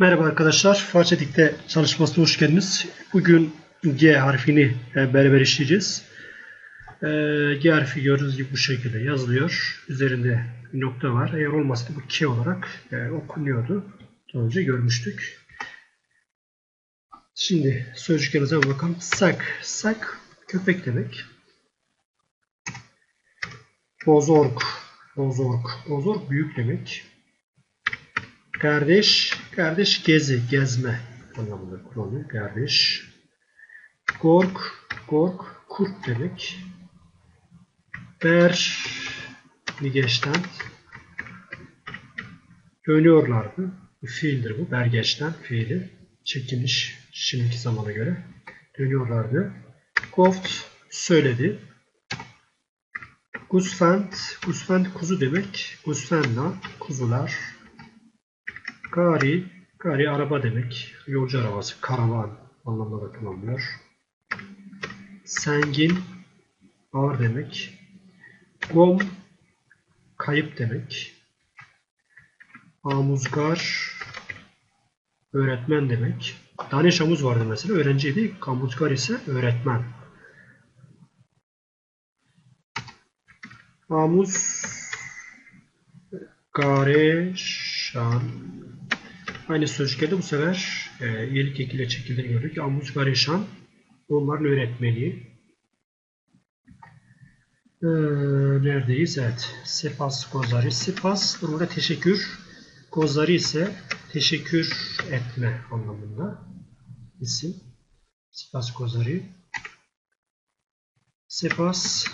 Merhaba arkadaşlar, Façetik'te çalışmasına hoş geldiniz. Bugün G harfini e, beraber işleyeceğiz. E, G harfi gördüğünüz gibi bu şekilde yazılıyor. Üzerinde bir nokta var. Eğer olmasaydı bu K olarak e, okunuyordu. Daha önce görmüştük. Şimdi sözcüklerimize bakalım. Sak, sak köpek demek. Bozorg, bozorg, bozorg büyük demek. Kardeş, kardeş gezi, gezme anlamında kullanılıyor. Kardeş. Gork, gork, kurt demek. Ber, Nigeçten. Dönüyorlardı. Bu fiildir bu. Bergeçten fiili. Çekilmiş şimdiki zamana göre. Dönüyorlardı. Goft söyledi. Gusfend, Gusfend kuzu demek. Gusfenna kuzular. Gari, gari araba demek. Yolcu arabası, karavan anlamında da kullanılıyor. Sengin, ağır demek. Gom, kayıp demek. Amuzgar, öğretmen demek. Daniş Amuz vardı mesela, öğrenciydi. Kamuzgar ise öğretmen. Amuz, gare, şan, Aynı sözcükte bu sefer e, iyilik ekiyle çekildiğini gördük. Amuz Gareşan onların öğretmeni. Ee, neredeyiz? Evet. Sepas Kozari. Sepas burada teşekkür. Kozari ise teşekkür etme anlamında isim. Sepas Kozari. Sepas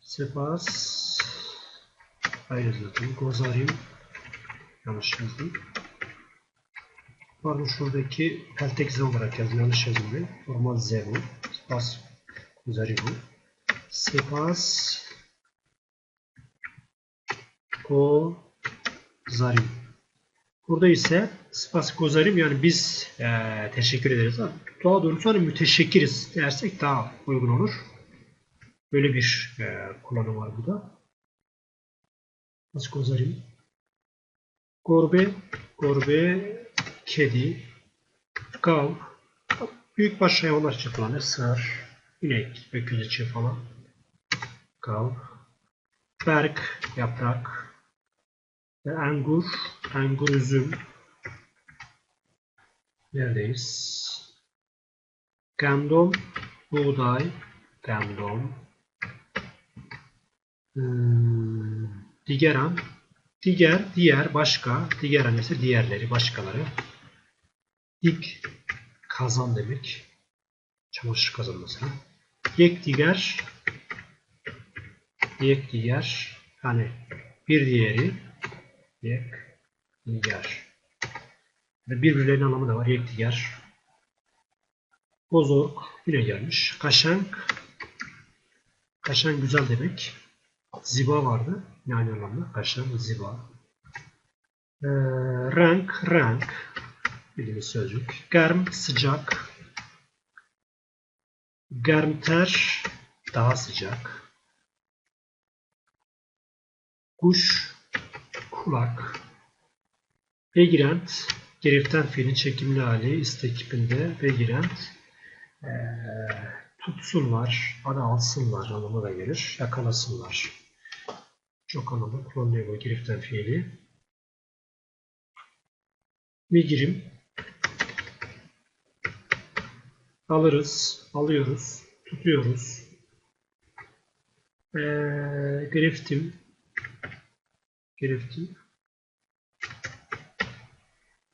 Sepas Hayır zaten. Yanlış yazdım. Pardon şuradaki peltek Z olarak yazdım. Yanlış ben. Normal Z bu. Spas Kuzari bu. Sepas Kozarim. Burada ise Spas Kozarim yani biz e, teşekkür ederiz. Daha doğrusu hani müteşekkiriz dersek daha uygun olur. Böyle bir e, kullanım var burada. Spas Kozarim. Gorbe, gorbe, kedi, gav, büyükbaş hayvanlar için kullanılır. Sığır, inek, öküz için falan. Gav, berk, yaprak, ve angur, angur üzüm. Neredeyiz? Gandom, buğday, gandom. Hmm, digeran, Diğer, diğer, başka, diğer annesi diğerleri, başkaları. Dik, kazan demek. Çamaşır kazan mesela. Yek diğer, yek diğer, hani bir diğeri, yek diğer. Birbirlerinin anlamı da var. Yek diğer. Bozorg yine gelmiş. Kaşank, kaşan güzel demek. Ziba vardı. Yani anlamda kaşan ziba. Ee, rank, rank. Bildiğimiz sözcük. Germ, sıcak. Germter, daha sıcak. Kuş, kulak. Begirent, geriften fiilin çekimli hali, istekipinde begirent. Ee, tutsunlar, bana alsınlar anlamına gelir. Yakalasınlar. Çok anlamda kullanılıyor bu giriften fiili. Migrim. Alırız, alıyoruz, tutuyoruz. Ee, griftim. Griftim.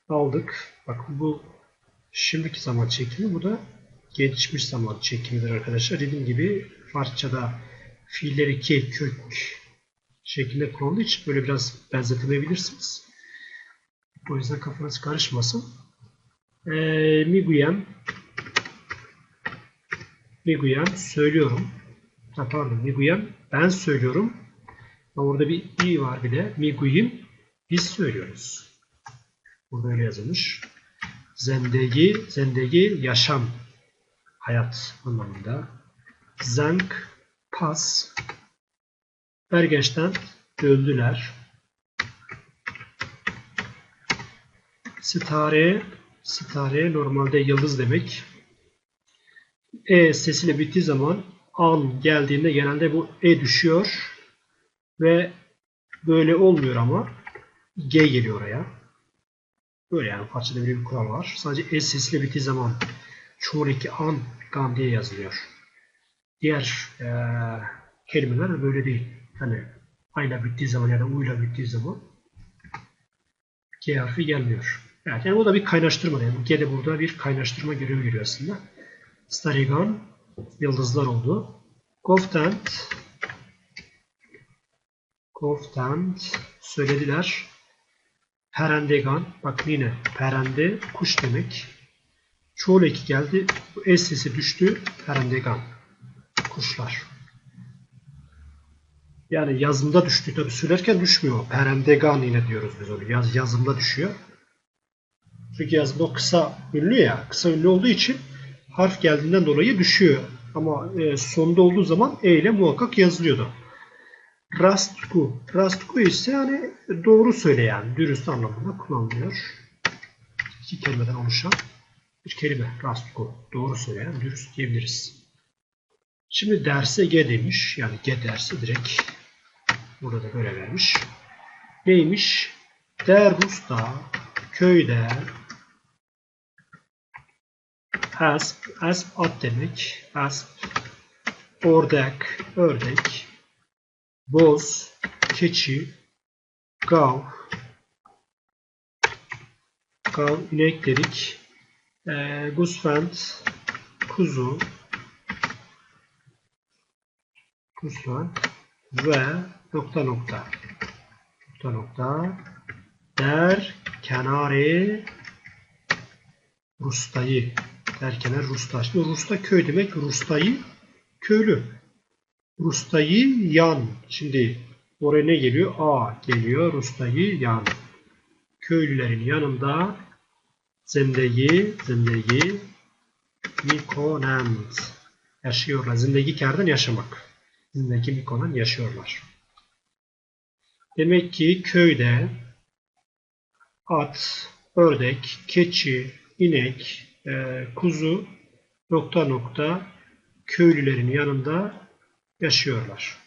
Aldık. Bak bu şimdiki zaman çekimi. Bu da gelişmiş zaman çekimidir arkadaşlar. Dediğim gibi Farsçada fiiller iki kök şeklinde kullandığı için böyle biraz benzetemeyebilirsiniz. O yüzden kafanız karışmasın. Ee, Miguyem Miguyem söylüyorum. Ha, pardon Miguyem ben söylüyorum. Orada bir i var bir de. Miguyim biz söylüyoruz. Burada öyle yazılmış. Zendegi, zendegi yaşam, hayat anlamında. Zank, pas, Bergenç'ten döndüler. Stare, stare normalde yıldız demek. E sesiyle bittiği zaman an geldiğinde genelde bu E düşüyor. Ve böyle olmuyor ama G geliyor oraya. Böyle yani parçada böyle bir kural var. Sadece E sesiyle bittiği zaman çoğundaki an gan diye yazılıyor. Diğer e, kelimeler böyle değil. Hani ayla bittiği zaman ya da uyla bittiği zaman G harfi gelmiyor. Evet, yani o da bir kaynaştırma. Yani G de burada bir kaynaştırma görevi görüyor aslında. Starigan yıldızlar oldu. Goftent Goftent söylediler. Perendegan bak yine perende kuş demek. Çoğul eki geldi. Bu es sesi düştü. Perendegan kuşlar. Yani yazımda düştü tabi söylerken düşmüyor. Perendegan yine diyoruz biz onu. Yaz, yazımda düşüyor. Çünkü yazımda o kısa ünlü ya. Kısa ünlü olduğu için harf geldiğinden dolayı düşüyor. Ama e, sonda olduğu zaman E ile muhakkak yazılıyordu. Rastku. Rastku ise yani doğru söyleyen, dürüst anlamında kullanılıyor. İki kelimeden oluşan bir kelime. Rastku. Doğru söyleyen, dürüst diyebiliriz. Şimdi derse G demiş. Yani G dersi direkt burada da böyle vermiş. Neymiş? Der Rus'ta, köyde, asp, asp at demek. Asp, ordek, ördek, boz, keçi, gav, gav inek dedik, e, gusfent, kuzu, gusfent ve nokta nokta nokta nokta der kenarı Rustayı derken Rusta. Şimdi Rusta köy demek. Rustayı köylü. Rustayı yan. Şimdi oraya ne geliyor? A geliyor. Rustayı yan. Köylülerin yanında zendeyi, zendeyi mikonent yaşıyorlar. Zindegi kerden yaşamak. Zindegi mikonen yaşıyorlar. Demek ki köyde at, ördek, keçi, inek, e, kuzu nokta nokta köylülerin yanında yaşıyorlar.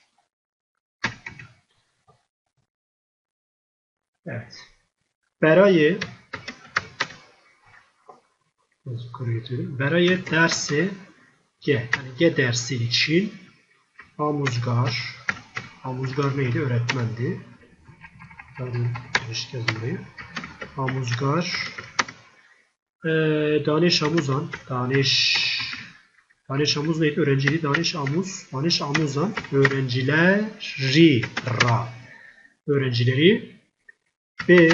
Evet. Berayı Berayı dersi G. Yani G dersi için Amuzgar Amuzgar neydi? Öğretmendi. Ben yazayım Amuzgar e, Daniş Amuzan. Daniş Daniş Amuz neydi? Öğrenciliği Daniş Amuz. Daniş Amuzan. Öğrencileri. Ra öğrencileri. B.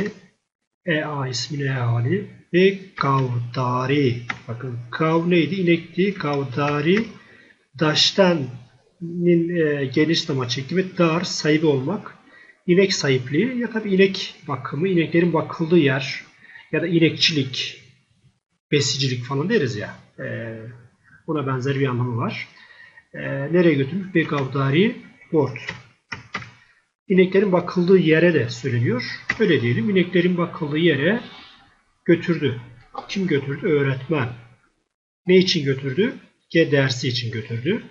E A ismini E hali. Ve Kavdari. Bakın Kav neydi? İnekti. Kavdari. Daştan e, geniş çekimi dar sahibi olmak inek sahipliği ya tabi inek bakımı ineklerin bakıldığı yer ya da inekçilik besicilik falan deriz ya. E, buna benzer bir anlamı var. E, nereye götürmüş? Begavdari Bort. İneklerin bakıldığı yere de söyleniyor. Öyle diyelim. İneklerin bakıldığı yere götürdü. Kim götürdü? Öğretmen. Ne için götürdü? G dersi için götürdü.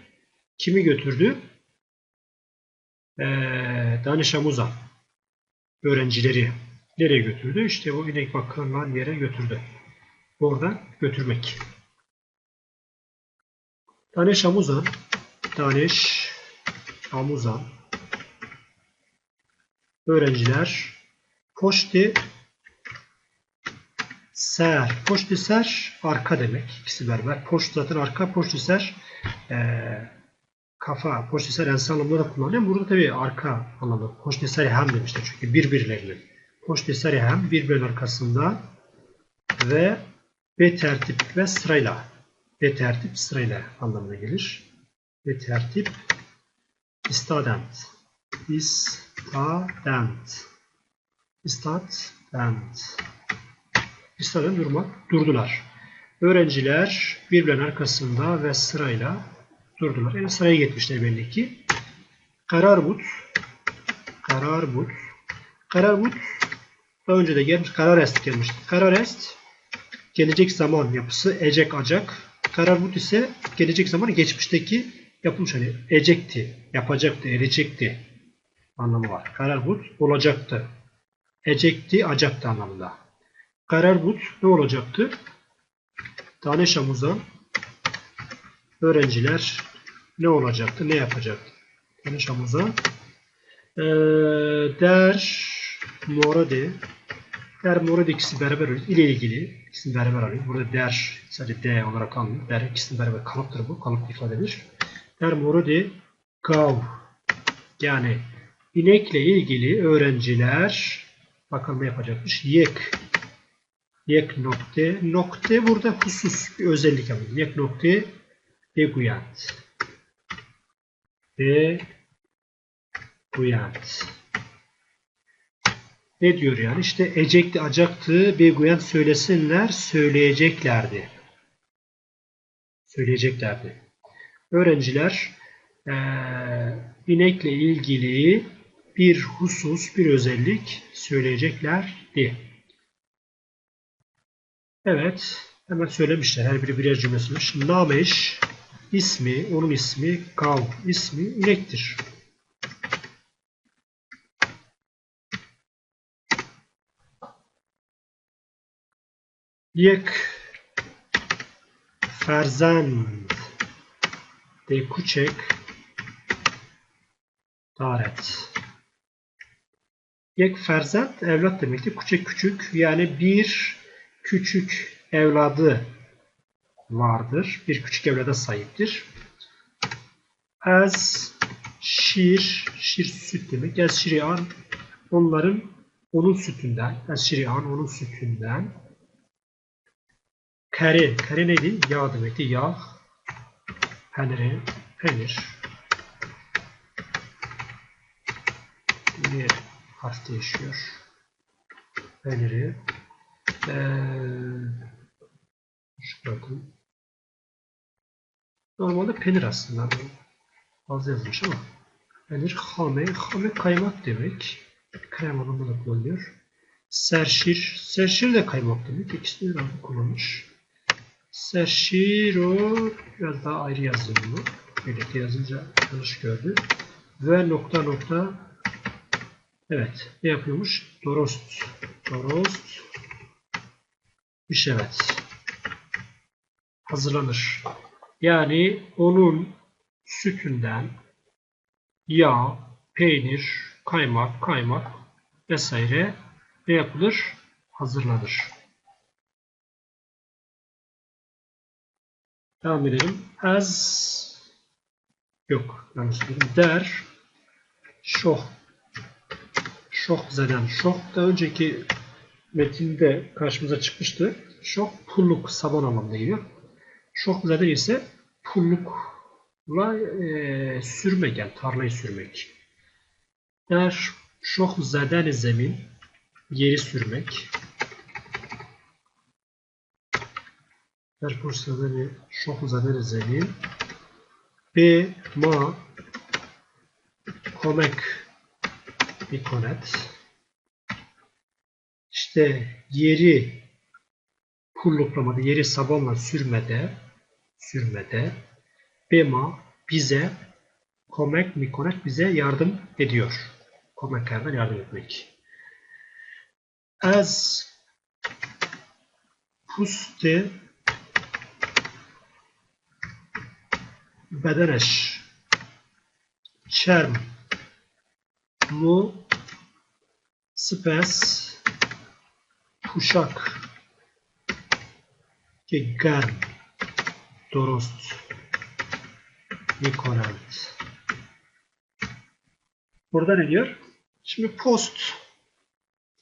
Kimi götürdü? Ee, Danışamuza. Öğrencileri. Nereye götürdü? İşte bu inek bakılan yere götürdü oradan götürmek. Daneş Amuzan Daneş Amuzan öğrenciler Poşti Ser. Poşti ser arka demek. İkisi beraber. Poşt zaten arka. Poşti ser e, kafa. Poşti ser ense anlamında da kullanılıyor. Burada tabi arka anlamı. Poşti ser hem demişler. Çünkü birbirlerinin. Poşti ser hem birbirinin arkasında ve B tertip ve sırayla. B tertip sırayla anlamına gelir. B tertip istadent. İstadent. İstadent. İstadent durmak. Durdular. Öğrenciler birbirinin arkasında ve sırayla durdular. Yani sıraya gitmişler belli ki. Karar but. Karar but. Karar but Daha önce de gelmiş. Kararest gelmişti. Kararest gelecek zaman yapısı ecek acak. Kararbut ise gelecek zaman geçmişteki yapılmış hani ecekti, yapacaktı, edecekti anlamı var. Kararbut olacaktı. Ecekti, acaktı anlamında. Kararbut ne olacaktı? Tane Şamuz'dan öğrenciler ne olacaktı, ne yapacaktı? Tane Şamuz'a ee, der moradi der moradi ikisi beraber ile ilgili ikisini beraber alıyor. Burada der sadece D olarak almıyor. Der ikisini beraber kalıptır bu. Kalıp ifadedir. Der moradi gav yani inekle ilgili öğrenciler bakalım ne yapacakmış. Yek yek nokte nokte burada husus bir özellik yapıyor. Yek nokte beguyant beguyant ne diyor yani? İşte ecekti, acaktı, beguyant söylesinler, söyleyeceklerdi. Söyleyeceklerdi. Öğrenciler eee inekle ilgili bir husus, bir özellik söyleyeceklerdi. Evet, hemen söylemişler. Her biri birer cümlesiymiş. Nameş ismi, onun ismi, kav ismi inektir. یک فرزند de küçük daret. Yek ferzat evlat demektir. Küçük küçük yani bir küçük evladı vardır. Bir küçük evlada sahiptir. Az şir, şir süt demek. Az şirian onların onun sütünden. Az şirian onun sütünden. Kare, kare neydi? Yağ demekti. Yağ. Peyniri, peynir. Bir harf değişiyor. Peyniri. Ee, şurada. Normalde peynir aslında. Az yazmış ama. Peynir hame, hame kaymak demek. Krem anlamında da kullanılıyor. Serşir, serşir de kaymak demek. İkisini de kullanmış. Serşiro biraz daha ayrı yazılımı. Birlikte yazınca yanlış gördü. Ve nokta nokta evet ne yapıyormuş? Dorost. Dorost iş evet. Hazırlanır. Yani onun sütünden yağ, peynir, kaymak, kaymak vesaire ne yapılır? Hazırlanır. Devam edelim. As yok yanlış dedim. Der şoh şoh zeden şoh da önceki metinde karşımıza çıkmıştı. Şoh pulluk sabon anlamında geliyor. Şoklu'da ise pullukla e, sürmek yani tarlayı sürmek. Der şoklu zedeni zemin yeri sürmek. Der kursadani şoklu zedeni zemin B ma komek bir konet. İşte yeri pulluklamada, yeri sabanla sürmede sürmede Bema bize Komek Mikonek bize yardım ediyor. Komek yerden yardım etmek. As puste bedeneş çerm lu spes kuşak gegan درست می کنند. Burada ne diyor? Şimdi post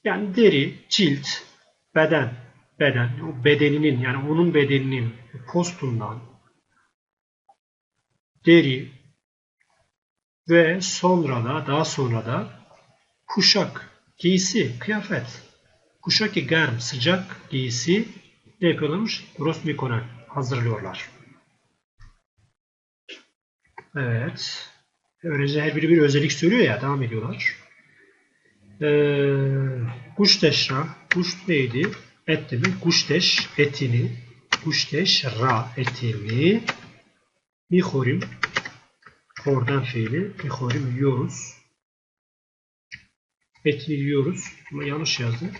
yani deri, cilt, beden, beden, o bedeninin yani onun bedeninin postundan deri ve sonra da daha sonra da kuşak, giysi, kıyafet. Kuşak germ, sıcak giysi ne yapıyorlarmış? Rosmikonen hazırlıyorlar. Evet. Öylece her biri bir özellik söylüyor ya. Devam ediyorlar. Ee, kuşteşra, kuş neydi? Et demek. Kuşteş etini, kuşteş ra etini, mihorim, oradan fiili, mihorim yiyoruz. Etini yiyoruz. Ama yanlış yazdım.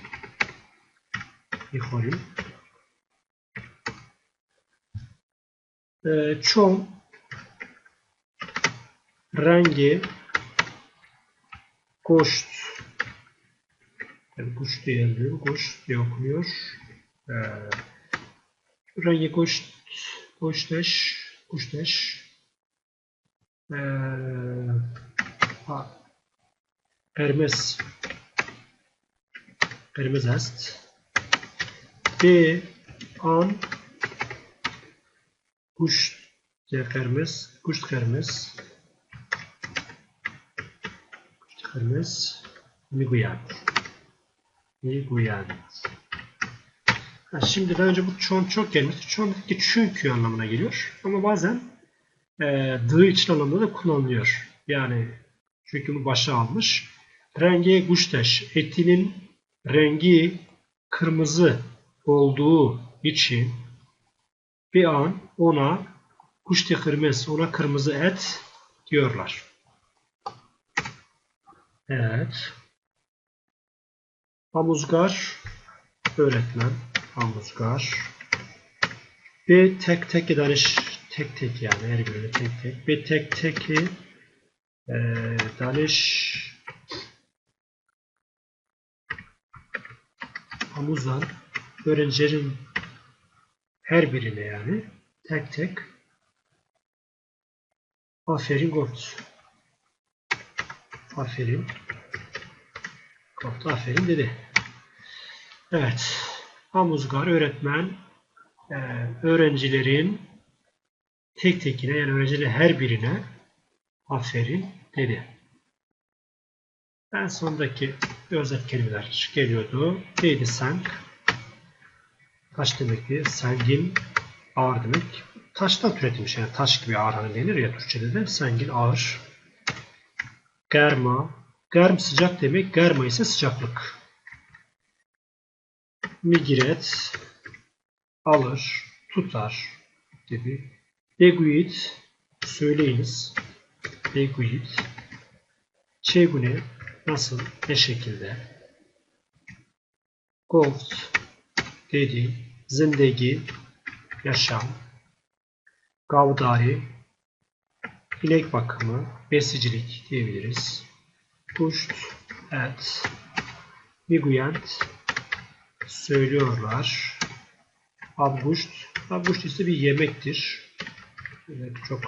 Mihorim. Ee, çom, rengi, koşt, yani kuş diye yazılıyor. Kuş diye okunuyor. Ee, rengi koş, koşteş, kuşteş. Ee, ha, Hermes. Hermes est. B an kuş Hermes. Kuş Hermes. Hermes. Miguyat. Miguyat. Ha, şimdi daha önce bu çon çok gelmişti. Çon çünkü anlamına geliyor. Ama bazen e, dı için anlamda da kullanılıyor. Yani çünkü bu başa almış. Rengi guşteş. Etinin rengi kırmızı olduğu için bir an ona kuşte kırmızı, ona kırmızı et diyorlar. Evet. Hamuzgar öğretmen. Hamuzgar. Bir tek tek danış tek tek yani her birine tek tek. Bir tek teki e, danış hamuzlar öğrencilerin her birine yani tek tek aferin got. Aferin. Got aferin dedi. Evet. Hamuzgar öğretmen e, öğrencilerin tek tekine yani öğrencilerin her birine aferin dedi. En sondaki özet kelimeler geliyordu. Neydi sank? Taş demekti. Sengin, ağır demek. Taştan türetilmiş yani taş gibi ağır hani denir ya Türkçe'de de. Sengin, ağır. Germa. Germ sıcak demek. Germa ise sıcaklık. Migiret. Alır, tutar gibi. Deguit. Söyleyiniz. Deguit. Çegune. Nasıl? Ne şekilde? Goft. Dedi. Zindegi. Yaşam. Gavdari. İnek bakımı. Besicilik diyebiliriz. Kuşt. Et. Miguyent. Söylüyorlar. Abguşt. Abguşt ise bir yemektir. Evet, çok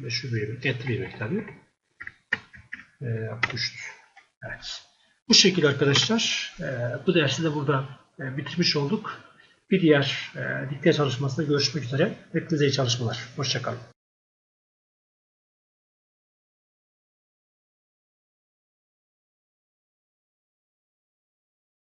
meşhur bir yemek. Etli bir yemek tabii. Ee, Abguşt. Evet. Bu şekilde arkadaşlar e, bu dersi de burada e, bitirmiş olduk. Bir diğer e, dikte çalışmasında görüşmek üzere. Hepinize iyi çalışmalar. Hoşçakalın.